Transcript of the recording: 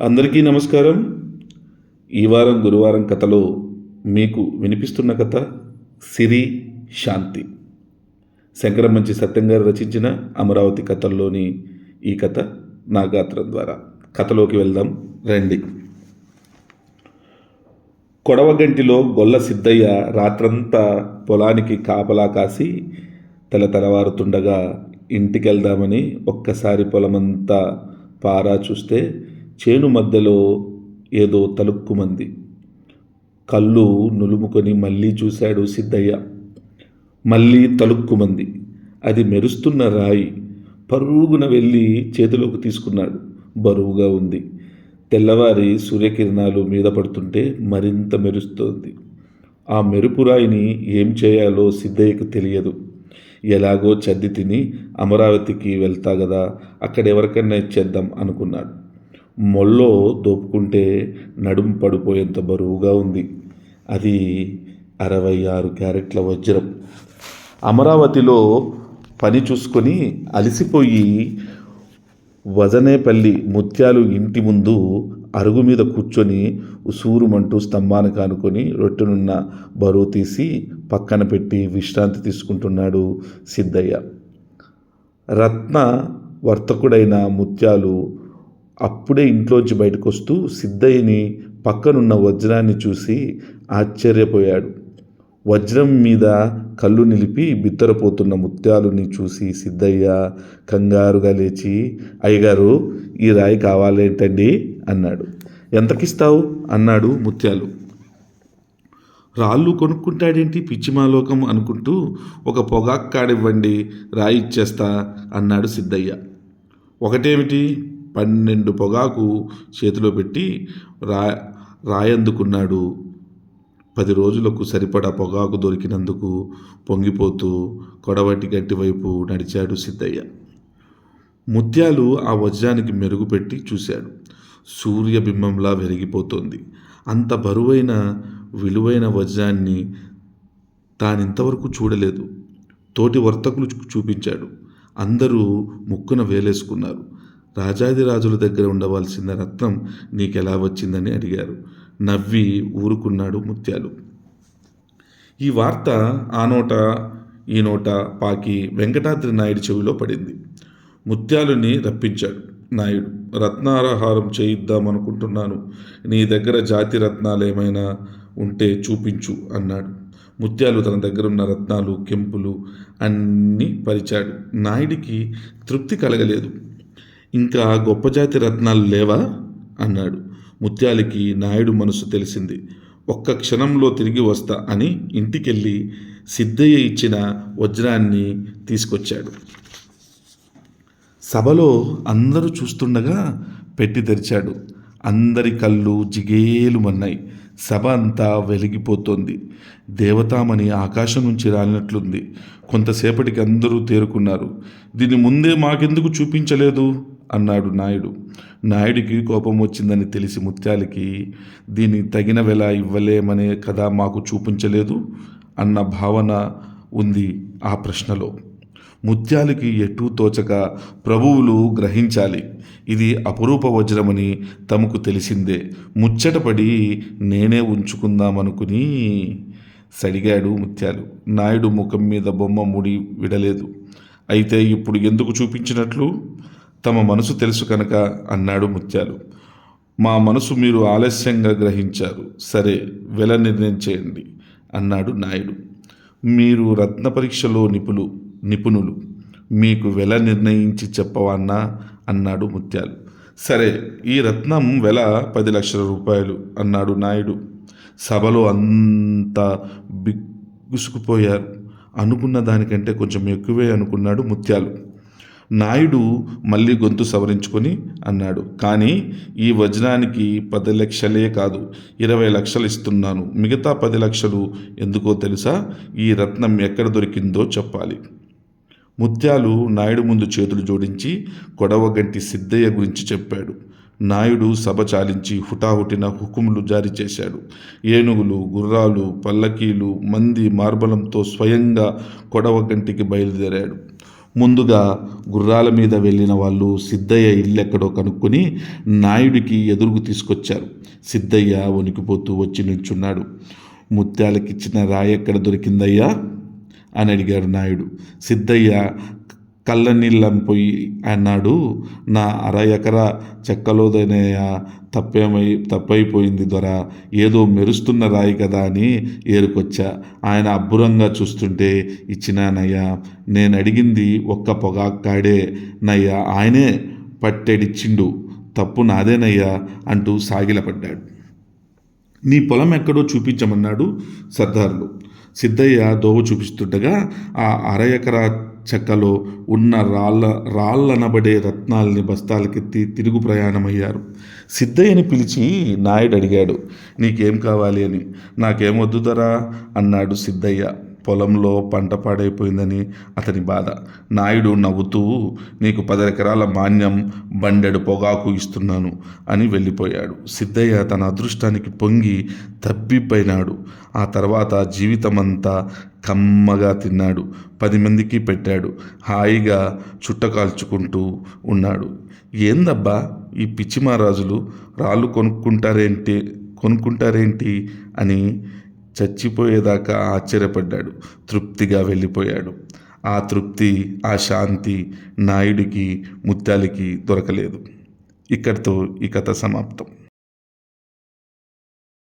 అందరికీ నమస్కారం. ఈ వారం గురువారం కథలో మీకు వినిపిస్తున్న కథ సిరి శాంతి. శంకరమంచి సత్యం గారు రచించిన అమరావతి కథల్లోని ఈ కథ నా గాత్రం ద్వారా. కథలోకి వెళ్దాం రండి. కొడవగంటిలో గొల్ల సిద్ధయ్య రాత్రంతా పొలానికి కాపలా కాసి తల తెలవారుతుండగా ఇంటికెళ్దామని ఒక్కసారి పొలమంతా పారా చూస్తే చేను మధ్యలో ఏదో తలుక్కుమంది. కళ్ళు నులుముకొని మళ్ళీ చూశాడు సిద్ధయ్య. మళ్ళీ తలుక్కుమంది. అది మెరుస్తున్న రాయి పరుగున వెళ్ళి చేతిలోకి తీసుకున్నాడు. బరువుగా ఉంది. తెల్లవారి సూర్యకిరణాలు మీద పడుతుంటే మరింత మెరుస్తోంది. ఆ మెరుపు రాయిని ఏం చేయాలో సిద్ధయ్యకు తెలియదు. ఎలాగో చద్ది తిని అమరావతికి వెళ్తా కదా అక్కడ ఎవరికన్నా ఇచ్చేద్దాం అనుకున్నాడు. మొల్లో దోపుకుంటే నడుం పడిపోయేంత బరువుగా ఉంది. అది అరవై ఆరు క్యారెట్ల వజ్రం. అమరావతిలో పని చూసుకొని అలసిపోయి వజనేపల్లి ముత్యాలు ఇంటి ముందు అరుగు మీద కూర్చొని ఉసూరుమంటూ స్తంభానికి ఆనుకొని రొట్టెనున్న బరువు తీసి పక్కన పెట్టి విశ్రాంతి తీసుకుంటున్నాడు సిద్ధయ్య. రత్న వర్తకుడైన ముత్యాలు అప్పుడే ఇంట్లోంచి బయటకు వస్తూ సిద్ధయ్యని పక్కనున్న వజ్రాన్ని చూసి ఆశ్చర్యపోయాడు. వజ్రం మీద కళ్ళు నిలిపి బిత్తరపోతున్న ముత్యాలుని చూసి సిద్ధయ్య కంగారుగా లేచి అయ్యగారు ఈ రాయి కావాలేంటండి? అన్నాడు. ఎంతకిస్తావు? అన్నాడు ముత్యాలు. రాళ్ళు కొనుక్కుంటాడేంటి పిచ్చిమాలోకం అనుకుంటూ ఒక పొగాక్కాడివ్వండి రాయి ఇచ్చేస్తా అన్నాడు సిద్ధయ్య. ఒకటేమిటి? పన్నెండు పొగాకు చేతిలో పెట్టి రా రాయందుకున్నాడు. పది రోజులకు సరిపడా పొగాకు దొరికినందుకు పొంగిపోతూ కొడవటి గట్టి వైపు నడిచాడు సిద్ధయ్య. ముత్యాలు ఆ వజ్రానికి మెరుగుపెట్టి చూశాడు. సూర్యబింబంలా వెలిగిపోతోంది అంత బరువైన విలువైన వజ్రాన్ని తానింతవరకు చూడలేదు. తోటి వర్తకులు చూపించాడు. అందరూ ముక్కున వేలేసుకున్నారు. రాజాదిరాజుల దగ్గర ఉండవలసిన రత్నం నీకెలా వచ్చిందని అడిగారు. నవ్వి ఊరుకున్నాడు ముత్యాలు. ఈ వార్త ఆ నోట ఈ నోట పాకి వెంకటాద్రి నాయుడు చెవిలో పడింది. ముత్యాలుని రప్పించాడు. నాయుడు రత్నారహారం చేయిద్దామనుకుంటున్నాను. నీ దగ్గర జాతి రత్నాలు ఏమైనా ఉంటే చూపించు అన్నాడు. ముత్యాలు తన దగ్గర ఉన్న రత్నాలు కెంపులు అన్నీ పరిచాడు. నాయుడికి తృప్తి కలగలేదు. ఇంకా గొప్ప జాతి రత్నాలు లేవా? అన్నాడు. ముత్యాలకి నాయుడు మనసు తెలిసింది. ఒక్క క్షణంలో తిరిగి వస్తా అని ఇంటికెళ్ళి సిద్ధయ్య ఇచ్చిన వజ్రాన్ని తీసుకొచ్చాడు. సభలో అందరూ చూస్తుండగా పెట్టి తెరిచాడు. అందరి కళ్ళు జిగేలుమన్నాయి సభ అంతా వెలిగిపోతోంది. దేవతామణి ఆకాశం నుంచి రాలినట్లుంది. కొంతసేపటికి అందరూ తేరుకున్నారు. దీన్ని ముందే మాకెందుకు చూపించలేదు? అన్నాడు నాయుడు. నాయుడికి కోపం వచ్చిందని తెలిసి ముత్యాలకి దీని తగిన వెల ఇవ్వలేమనే కదా మాకు చూపించలేదు అన్న భావన ఉంది ఆ ప్రశ్నలో. ముత్యాలకి ఎటూ తోచక ప్రభువులు గ్రహించాలి. ఇది అపురూప వజ్రమని తమకు తెలిసిందే. ముచ్చటపడి నేనే ఉంచుకుందామనుకుని సడిగాడు ముత్యాలు. నాయుడు ముఖం మీద బొమ్మ ముడి విడలేదు. అయితే ఇప్పుడు ఎందుకు చూపించినట్లు? తమ మనసు తెలుసు కనుక అన్నాడు ముత్యాలు. మా మనసు మీరు ఆలస్యంగా గ్రహించారు. సరే వెల నిర్ణయం చేయండి అన్నాడు నాయుడు. మీరు రత్న పరీక్షలో నిపులు నిపుణులు. మీకు వెల నిర్ణయించి చెప్పవన్నా అన్నాడు ముత్యాలు. సరే ఈ రత్నం వెల పది లక్షల రూపాయలు అన్నాడు నాయుడు. సభలో అంతా బిగుసుకుపోయారు. అనుకున్న దానికంటే కొంచెం ఎక్కువే అనుకున్నాడు ముత్యాలు. నాయుడు మళ్ళీ గొంతు సవరించుకొని అన్నాడు కానీ ఈ వజ్రానికి పది లక్షలే కాదు ఇరవై లక్షలు ఇస్తున్నాను. మిగతా పది లక్షలు ఎందుకో తెలుసా? ఈ రత్నం ఎక్కడ దొరికిందో చెప్పాలి. ముత్యాలు నాయుడు ముందు చేతులు జోడించి కొడవగంటి సిద్ధయ్య గురించి చెప్పాడు. నాయుడు సభ చాలించి హుటాహుటిన హుకుములు జారీ చేశాడు. ఏనుగులు గుర్రాలు పల్లకీలు మంది మార్బలంతో స్వయంగా కొడవగంటికి బయలుదేరాడు. ముందుగా గుర్రాల మీద వెళ్ళిన వాళ్ళు సిద్ధయ్య ఇల్లు ఎక్కడో కనుక్కొని నాయుడికి ఎదురుగు తీసుకొచ్చారు. సిద్ధయ్య వణికిపోతూ వచ్చి నిల్చున్నాడు. ముత్యాలకిచ్చిన రాయి ఎక్కడ దొరికిందయ్యా? అని అడిగాడు నాయుడు. సిద్ధయ్య కళ్ళ నీళ్ళం పోయి అన్నాడు. నా అర ఎకరా చెక్కలోదనయ్య తప్పేమై తప్పైపోయింది దొర. ఏదో మెరుస్తున్న రాయి కదా అని ఏరుకొచ్చా. ఆయన అబ్బురంగా చూస్తుంటే ఇచ్చినానయ్యా నేను అడిగింది ఒక్క పొగాక్కాడే. నయ్యా ఆయనే పట్టెడిచ్చిండు. తప్పు నాదేనయ్యా అంటూ సాగిలపడ్డాడు. నీ పొలం ఎక్కడో చూపించమన్నాడు సర్దార్లు. సిద్ధయ్య దోవ చూపిస్తుండగా ఆ అర ఎకరా చెక్కలో ఉన్న రాళ్ళ రాళ్ళనబడే రత్నాల్ని బస్తాలకెత్తి తిరుగు ప్రయాణమయ్యారు. సిద్ధయ్యని పిలిచి నాయుడు అడిగాడు నీకేం కావాలి అని? నాకేం వద్దుదరా అన్నాడు సిద్ధయ్య. పొలంలో పంట పాడైపోయిందని అతని బాధ. నాయుడు నవ్వుతూ నీకు పదెకరాల మాన్యం బండెడు పొగాకు ఇస్తున్నాను అని వెళ్ళిపోయాడు. సిద్ధయ్య తన అదృష్టానికి పొంగి తప్పిపోయినాడు. ఆ తర్వాత జీవితమంతా కమ్మగా తిన్నాడు. పది మందికి పెట్టాడు. హాయిగా చుట్టకాల్చుకుంటూ ఉన్నాడు. ఏందబ్బా ఈ పిచ్చి మహారాజులు రాళ్ళు కొనుక్కుంటారేంటి కొనుక్కుంటారేంటి అని చచ్చిపోయేదాకా ఆశ్చర్యపడ్డాడు. తృప్తిగా వెళ్ళిపోయాడు. ఆ తృప్తి ఆ శాంతి నాయుడికి ముత్యాలకి దొరకలేదు. ఇక్కడితో ఈ కథ సమాప్తం.